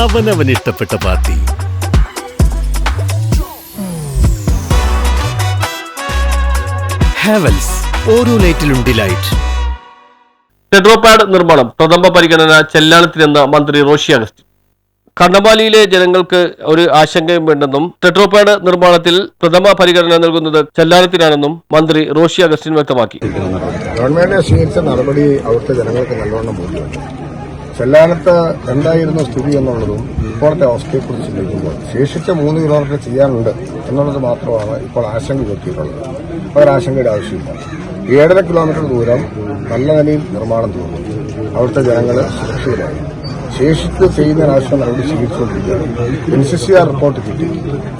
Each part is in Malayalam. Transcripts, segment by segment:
അവനവൻ ഇഷ്ടപ്പെട്ട പാർട്ടി. ഹാവൽസ് ഓരോ ലൈറ്റിലും ഡിലൈറ്റ് ടെട്രോപാഡ് നിർമ്മാണം പ്രഥമ പരിഗണന ചെല്ലാനത്തിനെന്ന് മന്ത്രി റോഷി അഗസ്റ്റിൻ. കണ്ണമാലിയിലെ ജനങ്ങൾക്ക് ഒരു ആശങ്കയും വേണ്ടെന്നും ടെട്രോപാഡ് നിർമ്മാണത്തിൽ പ്രഥമ പരിഗണന നൽകുന്നത് ചെല്ലാനത്തിനാണെന്നും മന്ത്രി റോഷി അഗസ്റ്റിൻ വ്യക്തമാക്കി. ഗവൺമെന്റ് സ്വീകരിച്ച നടപടി അവിടുത്തെ ജനങ്ങൾക്ക് നല്ലവണ്ണം ബോധ്യമുണ്ട് ചെല്ലാനത്ത് എന്തായിരുന്നു സ്ഥിതി എന്നുള്ളതും ഇപ്പോഴത്തെ അവസ്ഥയെക്കുറിച്ച് ചിന്തിക്കുമ്പോൾ ശേഷിച്ച മൂന്ന് കിലോമീറ്റർ ചെയ്യാനുണ്ട് എന്നുള്ളത് മാത്രമാണ് ഇപ്പോൾ ആശങ്ക ഉയർത്തിയിട്ടുള്ളത് ഒരാശങ്കയുടെ ആവശ്യമില്ല. ഏഴര കിലോമീറ്റർ ദൂരം നല്ല നിലയിൽ നിർമ്മാണം തോന്നും അവിടുത്തെ ജനങ്ങൾ സുരക്ഷിതരായി. ശേഷിച്ച് ചെയ്യുന്നതിനാവശ്യം നടപടി സ്വീകരിച്ചുകൊണ്ടിരിക്കുകയാണ് N C C R report കിട്ടി.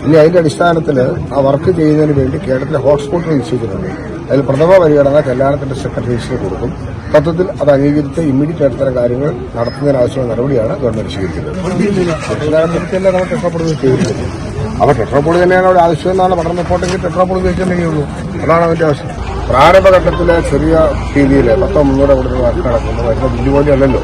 ഇനി അതിന്റെ അടിസ്ഥാനത്തിൽ ആ വർക്ക് ചെയ്യുന്നതിന് വേണ്ടി കേരളത്തിലെ ഹോട്ട്സ്പോട്ടുകൾ നിശ്ചയിച്ചിട്ടുണ്ട്. അതിൽ പ്രഥമ പരിഗണന കല്യാണത്തിന്റെ സെക്രട്ടറീസിന് കൊടുക്കും. തത്വത്തിൽ അത് അംഗീകരിച്ച് ഇമ്മീഡിയറ്റ് ആയിട്ട് തരം കാര്യങ്ങൾ നടത്തുന്നതിനാവശ്യമായ നടപടിയാണ് ഗവൺമെന്റ് സ്വീകരിക്കുന്നത്. അവർ നമ്മൾ ടെട്രോപോൾ തന്നെയാണ് അവിടെ ആവശ്യം എന്നാണ് പഠന റിപ്പോർട്ടെങ്കിൽ ടെട്രോപോളി ഉപയോഗിച്ചിട്ടുണ്ടെങ്കിൽ ഉള്ളൂ അതാണ് അതിന്റെ ആവശ്യം. പ്രാരംഭഘട്ടത്തിലെ ചെറിയ രീതിയിൽ പത്തോ മുന്നൂറോ കൂടുതൽ വർക്ക് നടക്കുന്നു വരുന്ന ബില്ല് പോലെ അല്ലല്ലോ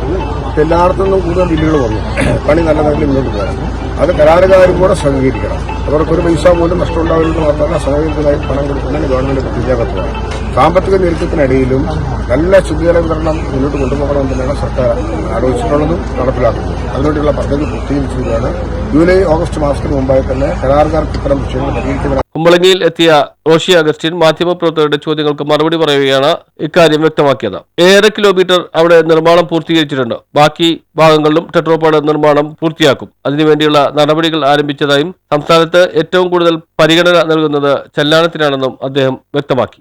എല്ലായിടത്തു നിന്നും കൂടുതൽ ബില്ലുകൾ വന്നു. പണി നല്ല നിലയിൽ മുന്നോട്ട് പോകാൻ അത് കരാറുകാരും കൂടെ സഹകരിക്കണം. അവർക്കൊരു പൈസ പോലും നഷ്ടമുണ്ടാവില്ലെന്ന് മാത്രമല്ല സഹകരിക്കുന്നതായി പണം കൊടുക്കുന്നതിന് ഗവൺമെന്റ് പ്രതിജ്ഞാബദ്ധമാണ് സാമ്പത്തിക ഞെരുക്കത്തിനിടയിലും നല്ല ശുദ്ധജല വിതരണം മുന്നോട്ട് കൊണ്ടുപോകണമെന്ന് തന്നെയാണ് സർക്കാർ ആലോചിച്ചിട്ടുള്ളതും നടപ്പിലാക്കുന്നത്. അതിനുവേണ്ടിയുള്ള പദ്ധതി പൂർത്തീകരിച്ചിരിക്കുകയാണ്. ജൂലൈ ഓഗസ്റ്റ് മാസത്തിന് മുമ്പായി തന്നെ കരാറുകാർക്ക് ഇത്തരം വിഷയങ്ങൾ പരിഹരിക്കുന്ന കുമ്പളങ്ങിയിൽ എത്തിയ റോഷി അഗസ്റ്റിൻ മാധ്യമപ്രവർത്തകരുടെ ചോദ്യങ്ങൾക്ക് മറുപടി പറയുകയാണ് ഇക്കാര്യം വ്യക്തമാക്കിയത്. ഏഴര കിലോമീറ്റർ അവിടെ നിർമ്മാണം പൂർത്തീകരിച്ചിട്ടുണ്ട്. ബാക്കി ഭാഗങ്ങളിലും ടെട്രോപാഡ് നിർമ്മാണം പൂർത്തിയാക്കും. അതിനുവേണ്ടിയുള്ള നടപടികൾ ആരംഭിച്ചതായും സംസ്ഥാനത്ത് ഏറ്റവും കൂടുതൽ പരിഗണന നൽകുന്നത് ചെല്ലാനത്തിനാണെന്നും അദ്ദേഹം വ്യക്തമാക്കി.